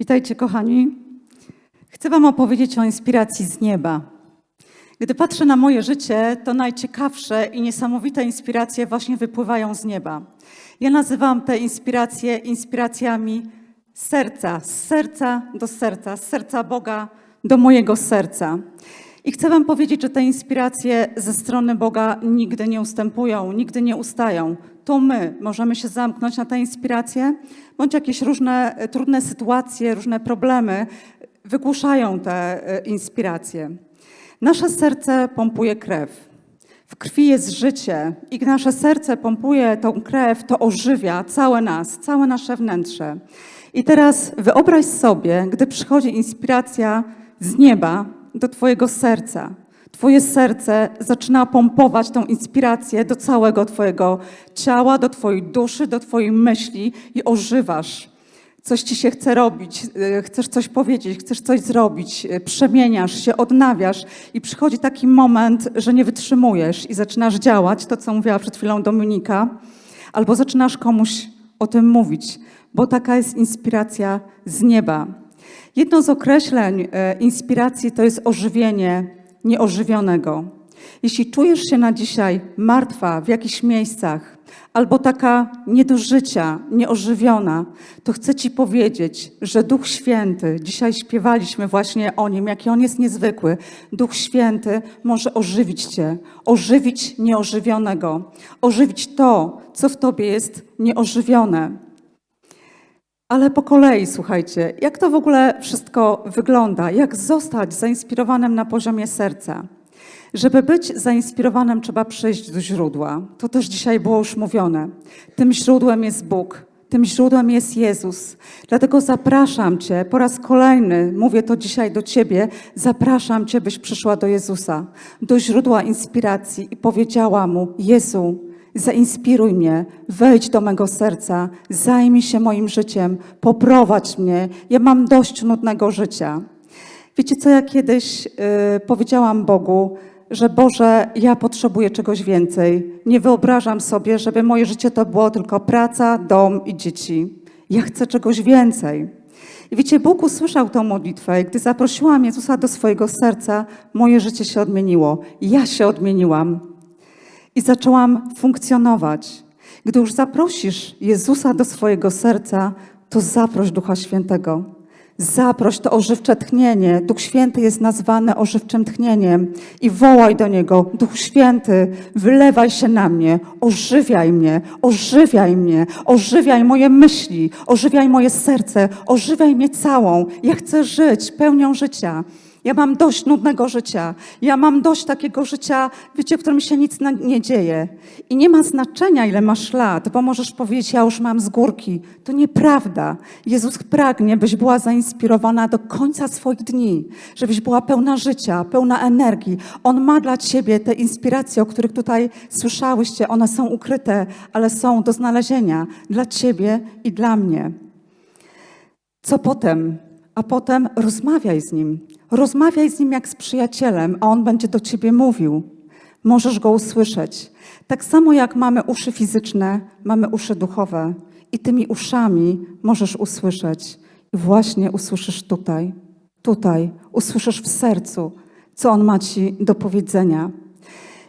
Witajcie, kochani. Chcę Wam opowiedzieć o inspiracji z nieba. Gdy patrzę na moje życie, to najciekawsze i niesamowite inspiracje właśnie wypływają z nieba. Ja nazywam te inspiracje inspiracjami serca, z serca do serca, z serca Boga do mojego serca. I chcę Wam powiedzieć, że te inspiracje ze strony Boga nigdy nie ustępują, nigdy nie ustają. To my możemy się zamknąć na te inspiracje, bądź jakieś różne e, trudne sytuacje, różne problemy wygłuszają te e, inspiracje. Nasze serce pompuje krew. W krwi jest życie i nasze serce pompuje tą krew, to ożywia całe nas, całe nasze wnętrze. I teraz wyobraź sobie, gdy przychodzi inspiracja z nieba do Twojego serca. Twoje serce zaczyna pompować tą inspirację do całego Twojego ciała, do Twojej duszy, do Twojej myśli i ożywasz. Coś ci się chce robić, y, chcesz coś powiedzieć, chcesz coś zrobić, y, przemieniasz się, odnawiasz i przychodzi taki moment, że nie wytrzymujesz i zaczynasz działać, to co mówiła przed chwilą Dominika, albo zaczynasz komuś o tym mówić, bo taka jest inspiracja z nieba. Jedno z określeń e, inspiracji to jest ożywienie nieożywionego. Jeśli czujesz się na dzisiaj martwa w jakichś miejscach, albo taka nie do życia, nieożywiona, to chcę Ci powiedzieć, że Duch Święty, dzisiaj śpiewaliśmy właśnie o Nim, jaki On jest niezwykły. Duch Święty może ożywić Cię, ożywić nieożywionego, ożywić to, co w Tobie jest nieożywione. Ale po kolei, słuchajcie, jak to w ogóle wszystko wygląda? Jak zostać zainspirowanym na poziomie serca? Żeby być zainspirowanym, trzeba przyjść do źródła. To też dzisiaj było już mówione. Tym źródłem jest Bóg, tym źródłem jest Jezus. Dlatego zapraszam Cię po raz kolejny, mówię to dzisiaj do Ciebie, zapraszam Cię, byś przyszła do Jezusa, do źródła inspiracji i powiedziała Mu: Jezu, zainspiruj mnie, wejdź do mego serca, zajmij się moim życiem, poprowadź mnie. Ja mam dość nudnego życia. Wiecie co, ja kiedyś y, powiedziałam Bogu, że Boże, ja potrzebuję czegoś więcej. Nie wyobrażam sobie, żeby moje życie to było tylko praca, dom i dzieci. Ja chcę czegoś więcej. I wiecie, Bóg usłyszał tę modlitwę i gdy zaprosiłam Jezusa do swojego serca, moje życie się odmieniło. Ja się odmieniłam i zaczęłam funkcjonować. Gdy już zaprosisz Jezusa do swojego serca, to zaproś Ducha Świętego. Zaproś to ożywcze tchnienie. Duch Święty jest nazwany ożywczym tchnieniem i wołaj do Niego. Duch Święty, wylewaj się na mnie, ożywiaj mnie, ożywiaj mnie, ożywiaj moje myśli, ożywiaj moje serce, ożywiaj mnie całą. Ja chcę żyć pełnią życia. Ja mam dość nudnego życia. Ja mam dość takiego życia, wiecie, w którym się nic nie dzieje. I nie ma znaczenia, ile masz lat, bo możesz powiedzieć, ja już mam z górki. To nieprawda. Jezus pragnie, byś była zainspirowana do końca swoich dni, żebyś była pełna życia, pełna energii. On ma dla ciebie te inspiracje, o których tutaj słyszałyście. One są ukryte, ale są do znalezienia dla ciebie i dla mnie. Co potem? A potem rozmawiaj z nim. Rozmawiaj z nim jak z przyjacielem, a on będzie do ciebie mówił. Możesz go usłyszeć. Tak samo jak mamy uszy fizyczne, mamy uszy duchowe. I tymi uszami możesz usłyszeć. I właśnie usłyszysz tutaj, tutaj, usłyszysz w sercu, co on ma ci do powiedzenia.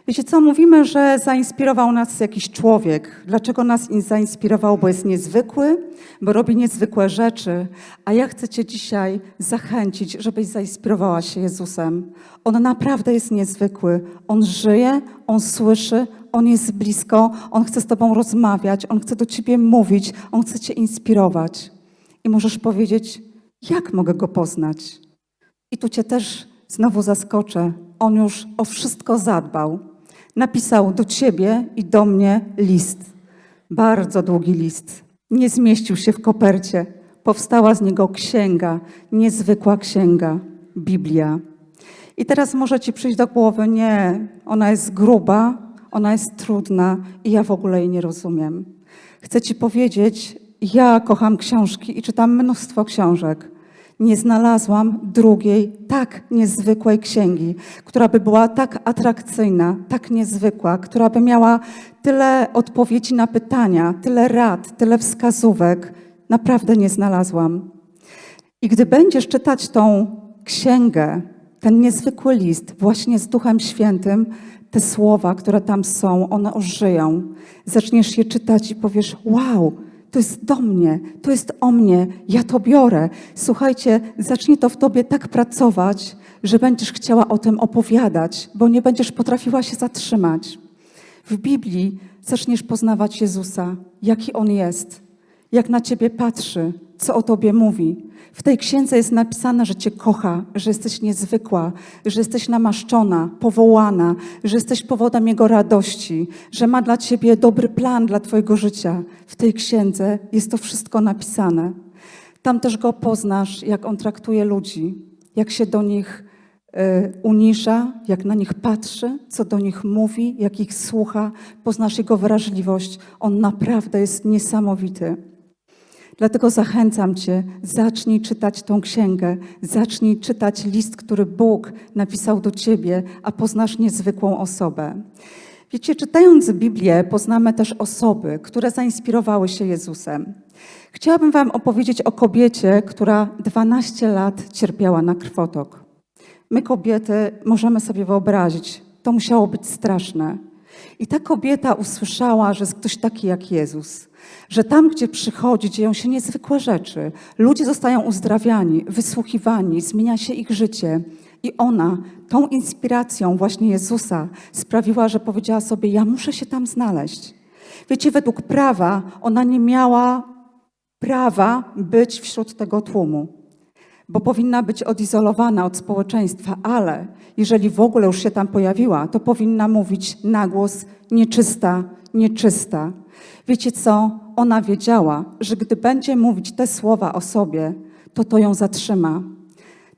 Wiecie co, mówimy, że zainspirował nas jakiś człowiek. Dlaczego nas in- zainspirował? Bo jest niezwykły, bo robi niezwykłe rzeczy. A ja chcę Cię dzisiaj zachęcić, żebyś zainspirowała się Jezusem. On naprawdę jest niezwykły. On żyje, On słyszy, On jest blisko, On chce z Tobą rozmawiać, On chce do Ciebie mówić, On chce Cię inspirować. I możesz powiedzieć, jak mogę Go poznać? I tu Cię też znowu zaskoczę. On już o wszystko zadbał. Napisał do Ciebie i do mnie list. Bardzo długi list. Nie zmieścił się w kopercie. Powstała z niego księga, niezwykła księga, Biblia. I teraz może Ci przyjść do głowy, nie, ona jest gruba, ona jest trudna i ja w ogóle jej nie rozumiem. Chcę Ci powiedzieć, ja kocham książki i czytam mnóstwo książek. Nie znalazłam drugiej tak niezwykłej księgi, która by była tak atrakcyjna, tak niezwykła, która by miała tyle odpowiedzi na pytania, tyle rad, tyle wskazówek. Naprawdę nie znalazłam. I gdy będziesz czytać tą księgę, ten niezwykły list, właśnie z Duchem Świętym, te słowa, które tam są, one ożyją. Zaczniesz je czytać i powiesz: Wow, to jest do mnie, to jest o mnie, ja to biorę. Słuchajcie, zacznie to w tobie tak pracować, że będziesz chciała o tym opowiadać, bo nie będziesz potrafiła się zatrzymać. W Biblii zaczniesz poznawać Jezusa, jaki On jest, jak na ciebie patrzy, co o tobie mówi. W tej księdze jest napisane, że cię kocha, że jesteś niezwykła, że jesteś namaszczona, powołana, że jesteś powodem Jego radości, że ma dla ciebie dobry plan dla twojego życia. W tej księdze jest to wszystko napisane. Tam też Go poznasz, jak On traktuje ludzi, jak się do nich e, unisza, jak na nich patrzy, co do nich mówi, jak ich słucha. Poznasz Jego wrażliwość. On naprawdę jest niesamowity. Dlatego zachęcam Cię, zacznij czytać tą księgę, zacznij czytać list, który Bóg napisał do Ciebie, a poznasz niezwykłą osobę. Wiecie, czytając Biblię, poznamy też osoby, które zainspirowały się Jezusem. Chciałabym Wam opowiedzieć o kobiecie, która 12 lat cierpiała na krwotok. My, kobiety, możemy sobie wyobrazić, to musiało być straszne. I ta kobieta usłyszała, że jest ktoś taki jak Jezus, że tam, gdzie przychodzi, dzieją się niezwykłe rzeczy. Ludzie zostają uzdrawiani, wysłuchiwani, zmienia się ich życie. I ona tą inspiracją właśnie Jezusa sprawiła, że powiedziała sobie: Ja muszę się tam znaleźć. Wiecie, według prawa ona nie miała prawa być wśród tego tłumu, bo powinna być odizolowana od społeczeństwa, ale jeżeli w ogóle już się tam pojawiła, to powinna mówić na głos nieczysta, nieczysta. Wiecie co? Ona wiedziała, że gdy będzie mówić te słowa o sobie, to to ją zatrzyma.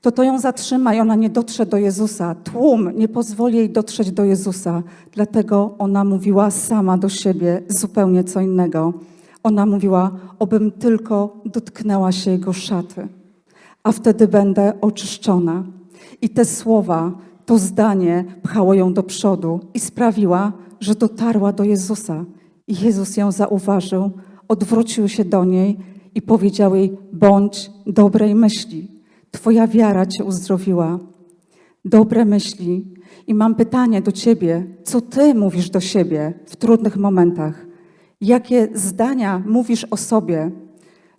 To to ją zatrzyma i ona nie dotrze do Jezusa. Tłum nie pozwoli jej dotrzeć do Jezusa. Dlatego ona mówiła sama do siebie zupełnie co innego. Ona mówiła, obym tylko dotknęła się Jego szaty, a wtedy będę oczyszczona. I te słowa, to zdanie pchało ją do przodu i sprawiła, że dotarła do Jezusa. I Jezus ją zauważył, odwrócił się do niej i powiedział jej: Bądź dobrej myśli, Twoja wiara cię uzdrowiła. Dobre myśli. I mam pytanie do ciebie: co ty mówisz do siebie w trudnych momentach? Jakie zdania mówisz o sobie?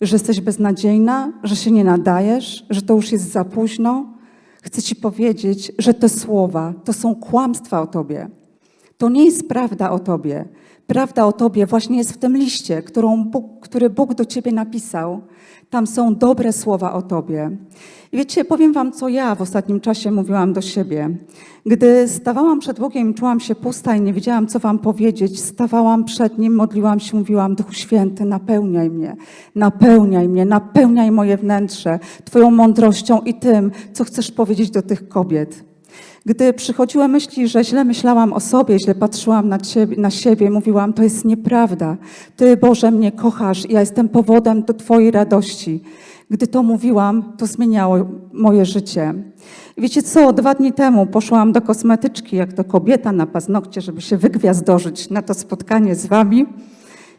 Że jesteś beznadziejna, że się nie nadajesz, że to już jest za późno? Chcę ci powiedzieć, że te słowa to są kłamstwa o tobie. To nie jest prawda o tobie. Prawda o tobie właśnie jest w tym liście, Bóg, który Bóg do ciebie napisał. Tam są dobre słowa o tobie. I wiecie, powiem wam, co ja w ostatnim czasie mówiłam do siebie. Gdy stawałam przed Bogiem, czułam się pusta i nie wiedziałam, co wam powiedzieć, stawałam przed Nim, modliłam się, mówiłam, Duchu Święty, napełniaj mnie, napełniaj mnie, napełniaj moje wnętrze Twoją mądrością i tym, co chcesz powiedzieć do tych kobiet. Gdy przychodziły myśli, że źle myślałam o sobie, źle patrzyłam na, ciebie, na siebie, mówiłam, to jest nieprawda. Ty, Boże, mnie kochasz i ja jestem powodem do Twojej radości. Gdy to mówiłam, to zmieniało moje życie. Wiecie co, dwa dni temu poszłam do kosmetyczki, jak to kobieta na paznokcie, żeby się wygwiazdożyć na to spotkanie z Wami.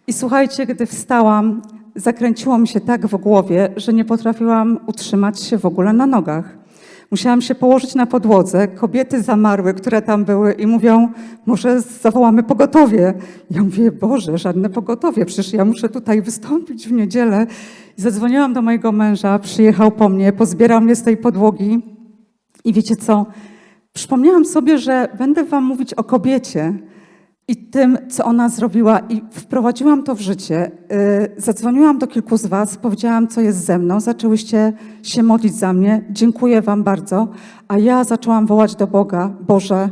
I słuchajcie, gdy wstałam, zakręciło mi się tak w głowie, że nie potrafiłam utrzymać się w ogóle na nogach. Musiałam się położyć na podłodze. Kobiety zamarły, które tam były i mówią, może zawołamy pogotowie. Ja mówię, Boże, żadne pogotowie, przecież ja muszę tutaj wystąpić w niedzielę. I zadzwoniłam do mojego męża, przyjechał po mnie, pozbierał mnie z tej podłogi. I wiecie co? Przypomniałam sobie, że będę wam mówić o kobiecie, i tym, co ona zrobiła, i wprowadziłam to w życie. Yy, Zadzwoniłam do kilku z Was, powiedziałam, co jest ze mną. Zaczęłyście się modlić za mnie. Dziękuję Wam bardzo. A ja zaczęłam wołać do Boga: Boże,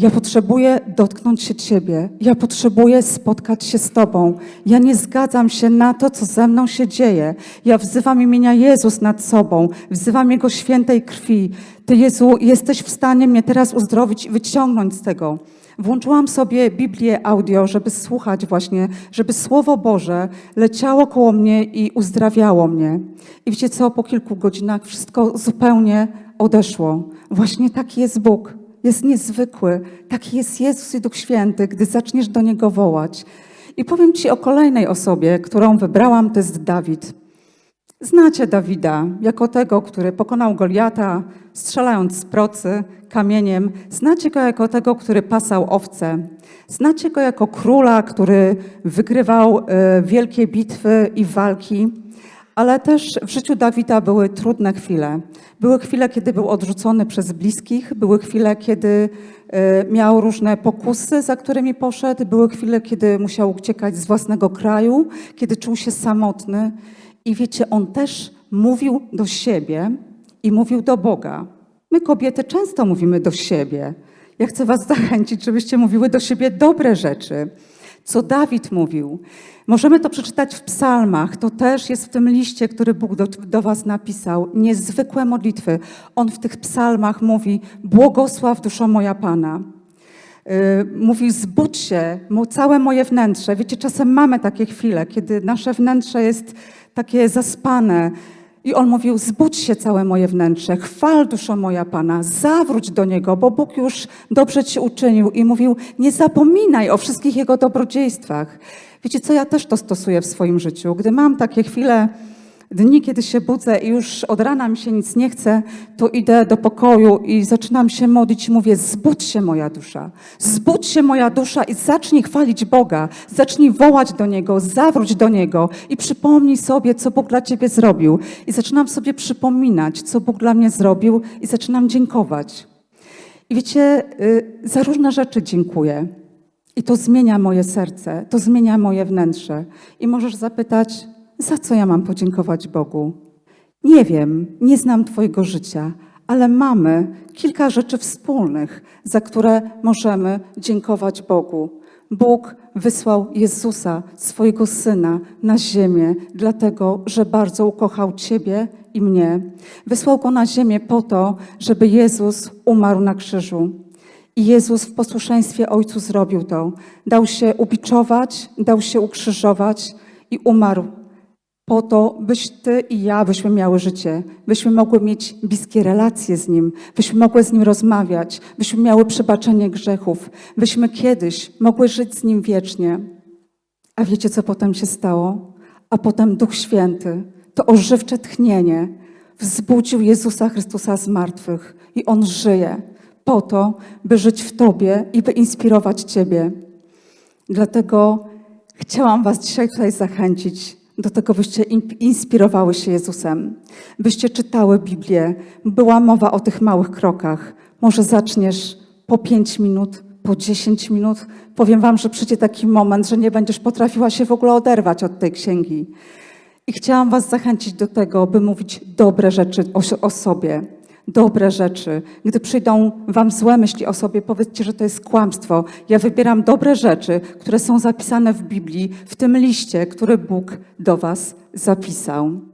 ja potrzebuję dotknąć się Ciebie. Ja potrzebuję spotkać się z Tobą. Ja nie zgadzam się na to, co ze mną się dzieje. Ja wzywam imienia Jezus nad sobą. Wzywam Jego świętej krwi. Ty, Jezu, jesteś w stanie mnie teraz uzdrowić i wyciągnąć z tego. Włączyłam sobie Biblię audio, żeby słuchać właśnie, żeby Słowo Boże leciało koło mnie i uzdrawiało mnie. I wiecie co, po kilku godzinach wszystko zupełnie odeszło. Właśnie taki jest Bóg. Jest niezwykły. Taki jest Jezus i Duch Święty, gdy zaczniesz do Niego wołać. I powiem Ci o kolejnej osobie, którą wybrałam, to jest Dawid. Znacie Dawida jako tego, który pokonał Goliata, strzelając z procy kamieniem. Znacie go jako tego, który pasał owce. Znacie go jako króla, który wygrywał e, wielkie bitwy i walki. Ale też w życiu Dawida były trudne chwile. Były chwile, kiedy był odrzucony przez bliskich, były chwile, kiedy e, miał różne pokusy, za którymi poszedł, były chwile, kiedy musiał uciekać z własnego kraju, kiedy czuł się samotny. I wiecie, on też mówił do siebie i mówił do Boga. My, kobiety, często mówimy do siebie. Ja chcę Was zachęcić, żebyście mówiły do siebie dobre rzeczy. Co Dawid mówił. Możemy to przeczytać w psalmach. To też jest w tym liście, który Bóg do, do Was napisał. Niezwykłe modlitwy. On w tych psalmach mówi: Błogosław duszo moja Pana. Yy, Mówi, zbudź się, całe moje wnętrze. Wiecie, czasem mamy takie chwile, kiedy nasze wnętrze jest takie zaspane. I on mówił, zbudź się całe moje wnętrze, chwal duszo moja Pana, zawróć do Niego, bo Bóg już dobrze Ci uczynił. I mówił, nie zapominaj o wszystkich Jego dobrodziejstwach. Wiecie co, ja też to stosuję w swoim życiu. Gdy mam takie chwile, dni, kiedy się budzę i już od rana mi się nic nie chce, to idę do pokoju i zaczynam się modlić mówię, zbudź się moja dusza, zbudź się moja dusza i zacznij chwalić Boga, zacznij wołać do Niego, zawróć do Niego i przypomnij sobie, co Bóg dla Ciebie zrobił. I zaczynam sobie przypominać, co Bóg dla mnie zrobił i zaczynam dziękować. I wiecie, y, za różne rzeczy dziękuję. I to zmienia moje serce, to zmienia moje wnętrze. I możesz zapytać, za co ja mam podziękować Bogu? Nie wiem, nie znam Twojego życia, ale mamy kilka rzeczy wspólnych, za które możemy dziękować Bogu. Bóg wysłał Jezusa, swojego Syna, na ziemię, dlatego, że bardzo ukochał Ciebie i mnie. Wysłał Go na ziemię po to, żeby Jezus umarł na krzyżu. I Jezus w posłuszeństwie Ojcu zrobił to. Dał się ubiczować, dał się ukrzyżować i umarł po to, byś Ty i ja, byśmy miały życie, byśmy mogły mieć bliskie relacje z Nim, byśmy mogły z Nim rozmawiać, byśmy miały przebaczenie grzechów, byśmy kiedyś mogły żyć z Nim wiecznie. A wiecie, co potem się stało? A potem Duch Święty, to ożywcze tchnienie, wzbudził Jezusa Chrystusa z martwych i On żyje po to, by żyć w Tobie i by inspirować Ciebie. Dlatego chciałam Was dzisiaj tutaj zachęcić do tego, byście in- inspirowały się Jezusem, byście czytały Biblię. Była mowa o tych małych krokach. Może zaczniesz po pięć minut, po dziesięć minut. Powiem Wam, że przyjdzie taki moment, że nie będziesz potrafiła się w ogóle oderwać od tej księgi. I chciałam Was zachęcić do tego, by mówić dobre rzeczy o, o sobie. Dobre rzeczy. Gdy przyjdą Wam złe myśli o sobie, powiedzcie, że to jest kłamstwo. Ja wybieram dobre rzeczy, które są zapisane w Biblii, w tym liście, który Bóg do Was zapisał.